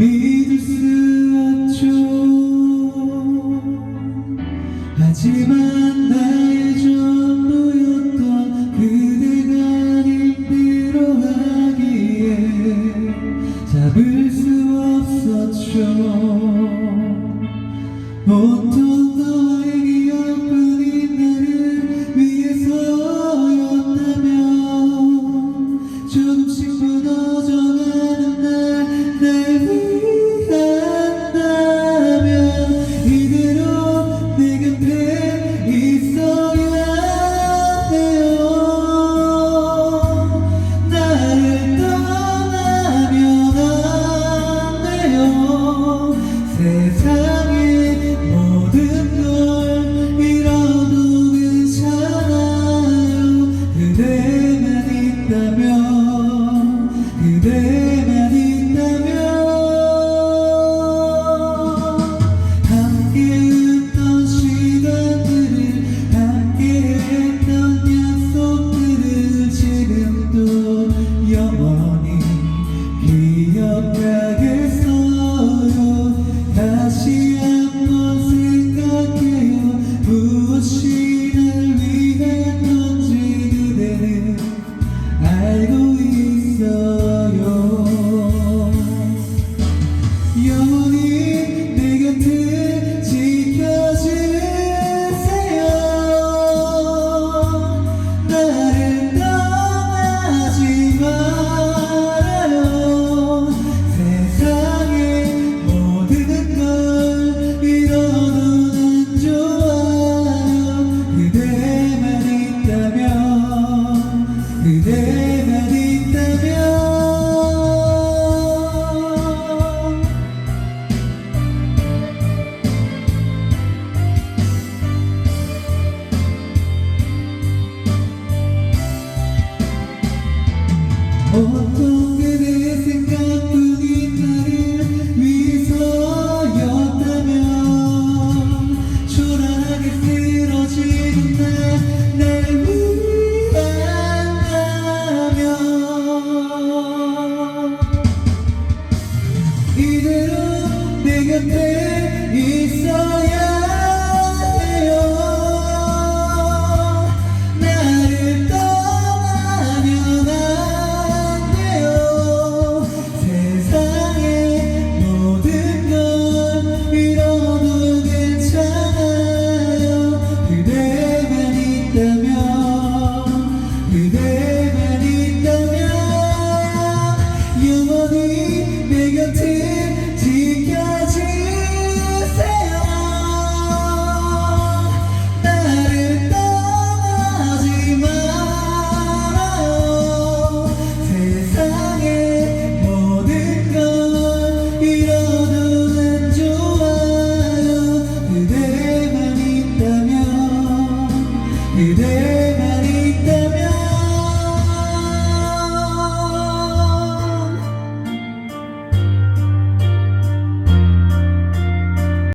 믿을 수 없죠. 하지만 나의 전부였던 그대가 힘들어하기에 잡을 수 없었죠. 어떤 너의 기억뿐이 나를 위해서였다면 조금씩 무너져가는 날